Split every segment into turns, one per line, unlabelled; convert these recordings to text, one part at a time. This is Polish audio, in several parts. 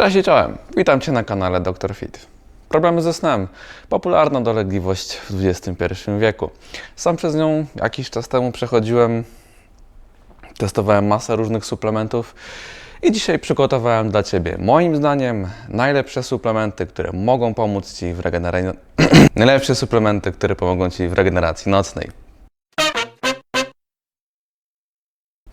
Cześć i czołem. Witam Cię na kanale Dr. Fit. Problemy ze snem. Popularna dolegliwość w XXI wieku. Sam przez nią jakiś czas temu przechodziłem, testowałem masę różnych suplementów i dzisiaj przygotowałem dla Ciebie, moim zdaniem, najlepsze suplementy, które mogą pomóc Ci w regeneracji. najlepsze suplementy, które pomogą Ci w regeneracji nocnej.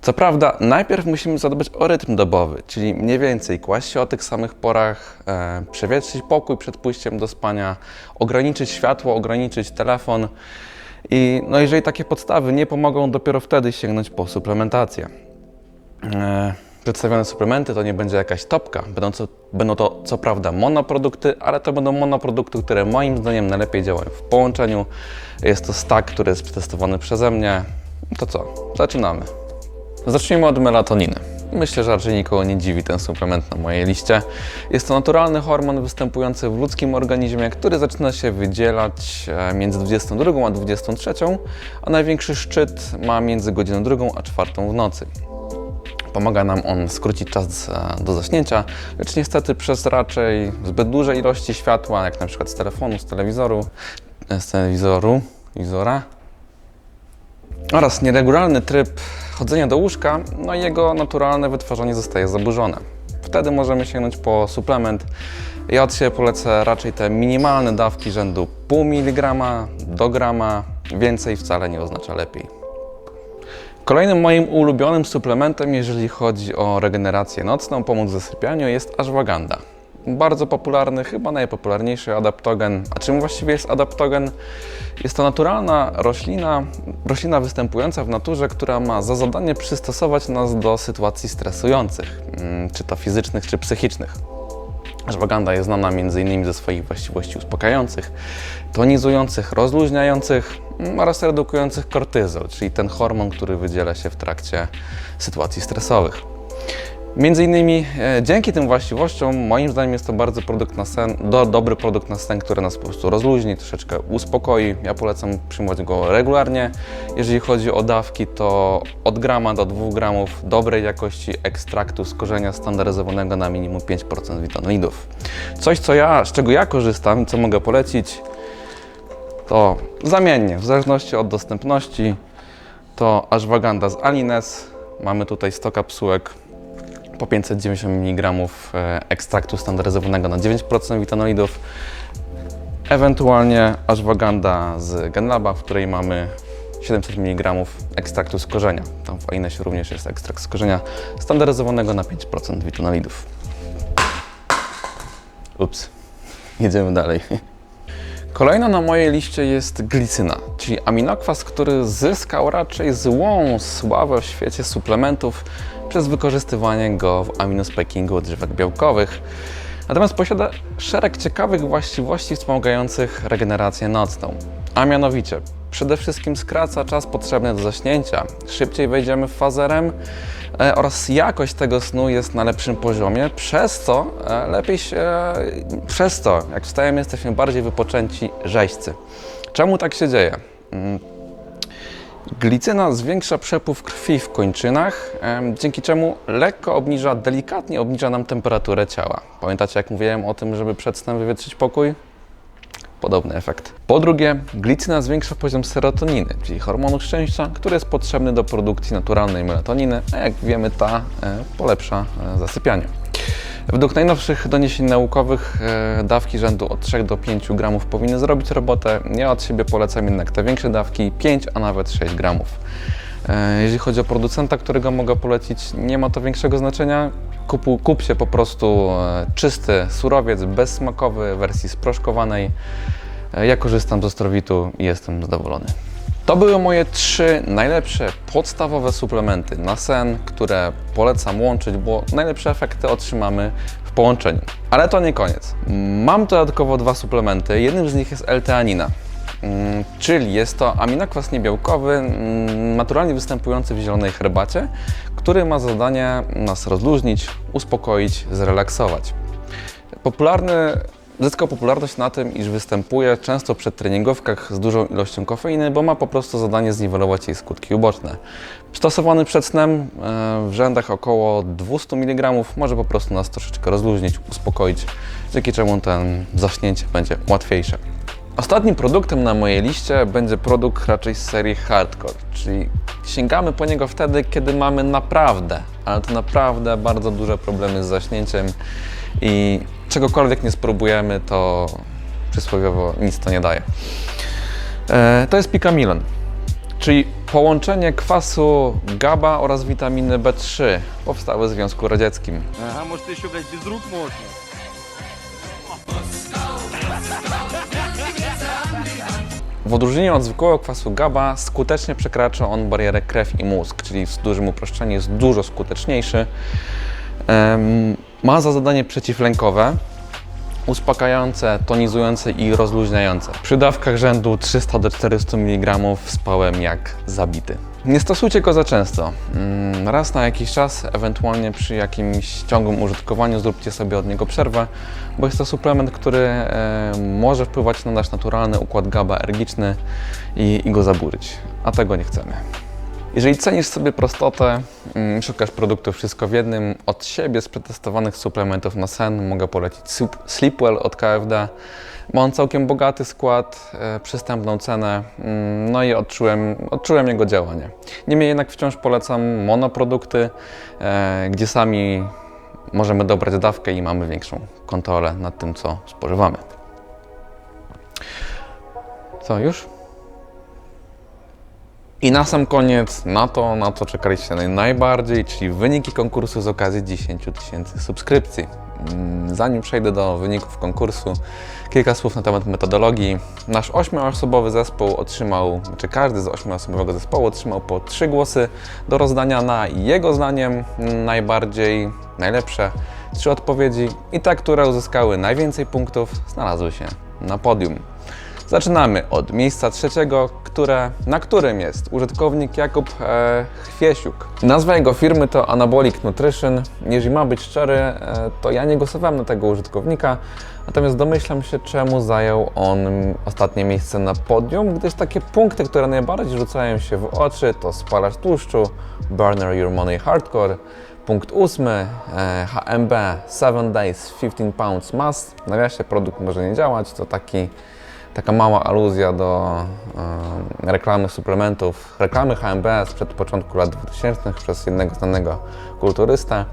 Co prawda, najpierw musimy zadbać o rytm dobowy, czyli mniej więcej kłaść się o tych samych porach, e, przewietrzyć pokój przed pójściem do spania, ograniczyć światło, ograniczyć telefon. I no, jeżeli takie podstawy nie pomogą, dopiero wtedy sięgnąć po suplementację. E, przedstawione suplementy to nie będzie jakaś topka. Będą, co, będą to co prawda monoprodukty, ale to będą monoprodukty, które moim zdaniem najlepiej działają w połączeniu. Jest to stack, który jest przetestowany przeze mnie. To co? Zaczynamy. Zacznijmy od melatoniny. Myślę, że raczej nikogo nie dziwi ten suplement na mojej liście. Jest to naturalny hormon występujący w ludzkim organizmie, który zaczyna się wydzielać e, między 22 a 23, a największy szczyt ma między godziną 2 a 4 w nocy. Pomaga nam on skrócić czas e, do zaśnięcia, lecz niestety przez raczej zbyt duże ilości światła, jak na przykład z telefonu, z telewizoru, e, z telewizoru, wizora, oraz nieregularny tryb chodzenia do łóżka, no i jego naturalne wytwarzanie zostaje zaburzone. Wtedy możemy sięgnąć po suplement. Ja od siebie polecę raczej te minimalne dawki rzędu pół miligrama do grama. Więcej wcale nie oznacza lepiej. Kolejnym moim ulubionym suplementem, jeżeli chodzi o regenerację nocną, pomoc w zasypianiu, jest ashwagandha. Bardzo popularny, chyba najpopularniejszy adaptogen. A czym właściwie jest adaptogen? Jest to naturalna roślina, roślina występująca w naturze, która ma za zadanie przystosować nas do sytuacji stresujących, mm, czy to fizycznych, czy psychicznych. Ashwagandha jest znana m.in. ze swoich właściwości uspokajających, tonizujących, rozluźniających mm, oraz redukujących kortyzol, czyli ten hormon, który wydziela się w trakcie sytuacji stresowych. Między innymi e, dzięki tym właściwościom, moim zdaniem jest to bardzo produkt na sen, do, dobry produkt na sen, który nas po prostu rozluźni, troszeczkę uspokoi. Ja polecam przyjmować go regularnie. Jeżeli chodzi o dawki, to od grama do 2 gramów dobrej jakości ekstraktu z korzenia standaryzowanego na minimum 5% witaminoidów. Coś, co ja, z czego ja korzystam, co mogę polecić, to zamiennie, w zależności od dostępności, to ashwagandha z Alines. Mamy tutaj 100 kapsułek po 590 mg ekstraktu standaryzowanego na 9% witanolidów, ewentualnie ashwagandha z Genlaba, w której mamy 700 mg ekstraktu z korzenia. Tam w Ainesie również jest ekstrakt z korzenia standaryzowanego na 5% witanolidów. Ups, jedziemy dalej. Kolejna na mojej liście jest glicyna, czyli aminokwas, który zyskał raczej złą sławę w świecie suplementów przez wykorzystywanie go w aminospeckingu odżywek białkowych. Natomiast posiada szereg ciekawych właściwości wspomagających regenerację nocną. A mianowicie, przede wszystkim skraca czas potrzebny do zaśnięcia, szybciej wejdziemy w fazę e, oraz jakość tego snu jest na lepszym poziomie, przez co e, lepiej się, przez to jak wstajemy jesteśmy bardziej wypoczęci, rzeźcy. Czemu tak się dzieje? Glicyna zwiększa przepływ krwi w kończynach, dzięki czemu lekko obniża, delikatnie obniża nam temperaturę ciała. Pamiętacie, jak mówiłem o tym, żeby przed snem wywietrzyć pokój? Podobny efekt. Po drugie, glicyna zwiększa poziom serotoniny, czyli hormonu szczęścia, który jest potrzebny do produkcji naturalnej melatoniny, a jak wiemy, ta e, polepsza e, zasypianie. Według najnowszych doniesień naukowych e, dawki rzędu od 3 do 5 gramów powinny zrobić robotę. Ja od siebie polecam jednak te większe dawki 5, a nawet 6 gramów. E, Jeżeli chodzi o producenta, którego mogę polecić, nie ma to większego znaczenia. Kupu, kup się po prostu e, czysty surowiec, bezsmakowy, w wersji sproszkowanej. Ja korzystam z Ostrowitu i jestem zadowolony. To były moje trzy najlepsze podstawowe suplementy na sen, które polecam łączyć, bo najlepsze efekty otrzymamy w połączeniu. Ale to nie koniec. Mam dodatkowo dwa suplementy. Jednym z nich jest L-teanina. Mm, Czyli jest to aminokwas niebiałkowy, mm, naturalnie występujący w zielonej herbacie, który ma zadanie nas rozluźnić, uspokoić, zrelaksować. Popularny zyskał popularność na tym, iż występuje często przed treningówkach z dużą ilością kofeiny, bo ma po prostu zadanie zniwelować jej skutki uboczne. Stosowany przed snem e, w rzędach około 200 mg może po prostu nas troszeczkę rozluźnić, uspokoić, dzięki czemu ten zaśnięcie będzie łatwiejsze. Ostatnim produktem na mojej liście będzie produkt raczej z serii Hardcore, czyli sięgamy po niego wtedy, kiedy mamy naprawdę, ale to naprawdę bardzo duże problemy z zaśnięciem i czegokolwiek nie spróbujemy, to przysłowiowo nic to nie daje. E, to jest Picamilon, czyli połączenie kwasu GABA oraz witaminy B3 powstałe w Związku Radzieckim.
Ага, может ты еще, блядь, без рук можно.
W odróżnieniu od zwykłego kwasu GABA skutecznie przekracza on barierę krew i mózg, czyli w dużym uproszczeniu jest dużo skuteczniejszy. Em, Ma za zadanie przeciwlękowe, uspokajające, tonizujące i rozluźniające. Przy dawkach rzędu 300 do 400 mg spałem jak zabity. Nie stosujcie go za często. Mm, Raz na jakiś czas, ewentualnie przy jakimś ciągłym użytkowaniu, zróbcie sobie od niego przerwę, bo jest to suplement, który e, może wpływać na nasz naturalny układ GABA-ergiczny i, i go zaburzyć, a tego nie chcemy. Jeżeli cenisz sobie prostotę, mm, szukasz produktów wszystko w jednym, od siebie z przetestowanych suplementów na sen mogę polecić Sleepwell od KFD. Ma on całkiem bogaty skład, e, przystępną cenę, mm, no i odczułem, odczułem jego działanie. Niemniej jednak wciąż polecam monoprodukty, e, gdzie sami możemy dobrać dawkę i mamy większą kontrolę nad tym, co spożywamy. Co, już? I na sam koniec, na to, na co czekaliście naj- najbardziej, czyli wyniki konkursu z okazji 10 tysięcy subskrypcji. Mm, Zanim przejdę do wyników konkursu, kilka słów na temat metodologii. Nasz ośmioosobowy zespół otrzymał, czy każdy z ośmioosobowego zespołu otrzymał po trzy głosy do rozdania na jego zdaniem najbardziej, najlepsze trzy odpowiedzi i te, które uzyskały najwięcej punktów, znalazły się na podium. Zaczynamy od miejsca trzeciego, które, na którym jest użytkownik Jakub e, Chwiesiuk. Nazwa jego firmy to Anabolic Nutrition. Jeżeli mam być szczery, e, to ja nie głosowałem na tego użytkownika, natomiast domyślam się, czemu zajął on ostatnie miejsce na podium, gdyż takie punkty, które najbardziej rzucają się w oczy, to spalacz tłuszczu, Burner Your Money Hardcore, Punkt ósmy, e, HMB 7 Days 15 Pounds Mass. Nawiasie produkt może nie działać, to taki taka mała aluzja do e, reklamy suplementów, reklamy HMB sprzed początku lat 2000 przez jednego znanego kulturystę.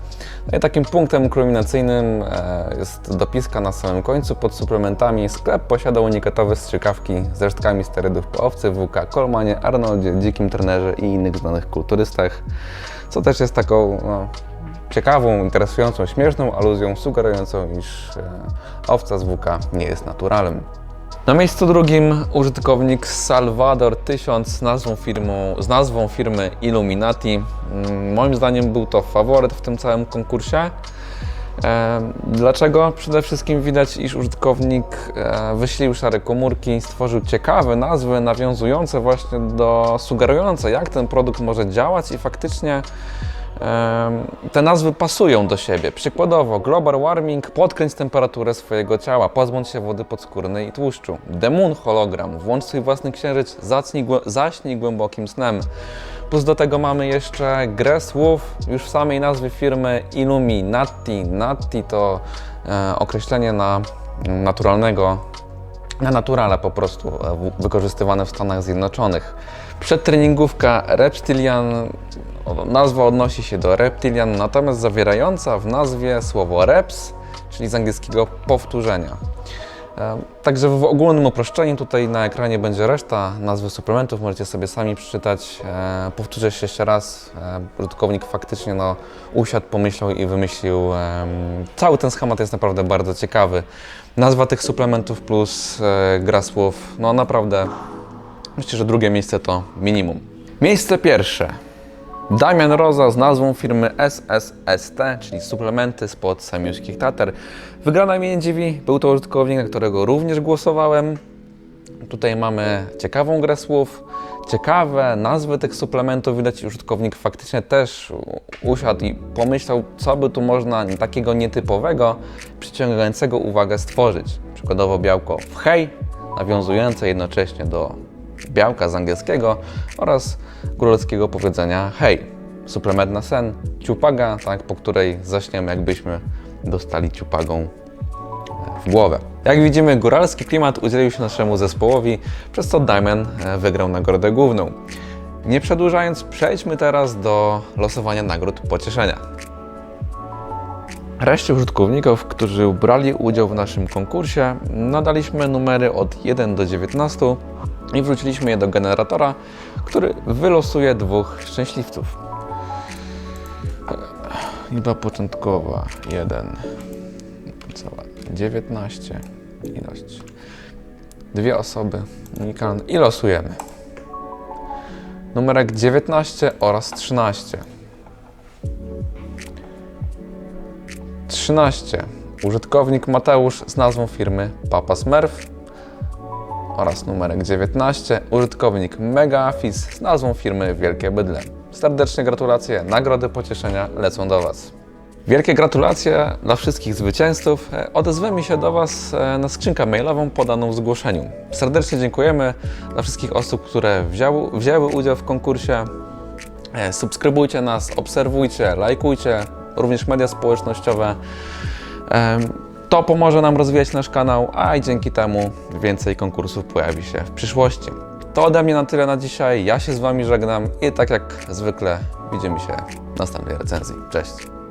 No i takim punktem kulminacyjnym e, jest dopiska na samym końcu pod suplementami. Sklep posiada unikatowe strzykawki z resztkami sterydów po owcy, WK, Kolmanie, Arnoldzie, Dzikim Trenerze i innych znanych kulturystach, co też jest taką no, ciekawą, interesującą, śmieszną aluzją sugerującą, iż e, owca z WK nie jest naturalem. Na miejscu drugim użytkownik Salvador 1000 z nazwą, firmą, z nazwą firmy Illuminati. Mm, Moim zdaniem był to faworyt w tym całym konkursie. E, Dlaczego? Przede wszystkim widać, iż użytkownik e, wyślił szare komórki, stworzył ciekawe nazwy, nawiązujące właśnie do, sugerujące jak ten produkt może działać i faktycznie te nazwy pasują do siebie. Przykładowo, global warming, podkręć temperaturę swojego ciała, pozbądź się wody podskórnej i tłuszczu. The Moon hologram, włącz swój własny księżyc, zaśnij głębokim snem. Plus do tego mamy jeszcze grę słów, już w samej nazwie firmy Illuminati. Natti to e, określenie na naturalnego na naturale po prostu e, wykorzystywane w Stanach Zjednoczonych. Przedtreningówka Reptilian, nazwa odnosi się do reptilian, natomiast zawierająca w nazwie słowo reps, czyli z angielskiego powtórzenia. E, Także w ogólnym uproszczeniu tutaj na ekranie będzie reszta nazwy suplementów, możecie sobie sami przeczytać. E, powtórzę się jeszcze raz, e, użytkownik faktycznie no, usiadł, pomyślał i wymyślił. cały ten schemat jest naprawdę bardzo ciekawy. Nazwa tych suplementów plus gra słów, no naprawdę myślę, że drugie miejsce to minimum. Miejsce pierwsze. Damian Roza z nazwą firmy SSST, czyli suplementy spod Samiuskich Tater. Wygrana mnie nie dziwi, był to użytkownik, na którego również głosowałem. Tutaj mamy ciekawą grę słów, ciekawe nazwy tych suplementów. Widać, użytkownik faktycznie też usiadł i pomyślał, co by tu można takiego nietypowego, przyciągającego uwagę stworzyć. Przykładowo białko w hej, nawiązujące jednocześnie do białka z angielskiego oraz góralskiego powiedzenia hej, suplement na sen, ciupaga, tak, po której zaśniemy jakbyśmy dostali ciupagą w głowę. Jak widzimy, góralski klimat udzielił się naszemu zespołowi, przez co Diamond e, wygrał nagrodę główną. Nie przedłużając, przejdźmy teraz do losowania nagród pocieszenia. Reszcie użytkowników, którzy brali udział w naszym konkursie, nadaliśmy numery od 1 do 19 i wrzuciliśmy je do generatora, który wylosuje dwóch szczęśliwców. Liczba początkowa 1, cała 19, ilość. Dwie osoby unikalne i losujemy. Numerek 19 oraz 13. 13. Użytkownik Mateusz z nazwą firmy Papa Smurf oraz numerek 19. Użytkownik Megaafis z nazwą firmy Wielkie Bydle. Serdecznie gratulacje, nagrody pocieszenia lecą do Was. Wielkie gratulacje dla wszystkich zwycięzców. E, Odezwiemy się do Was e, na skrzynkę mailową podaną w zgłoszeniu. Serdecznie dziękujemy dla wszystkich osób, które wzięły, wzięły udział w konkursie. E, Subskrybujcie nas, obserwujcie, lajkujcie, również media społecznościowe. To pomoże nam rozwijać nasz kanał, a i dzięki temu więcej konkursów pojawi się w przyszłości. To ode mnie na tyle na dzisiaj. Ja się z Wami żegnam i tak jak zwykle widzimy się w następnej recenzji. Cześć!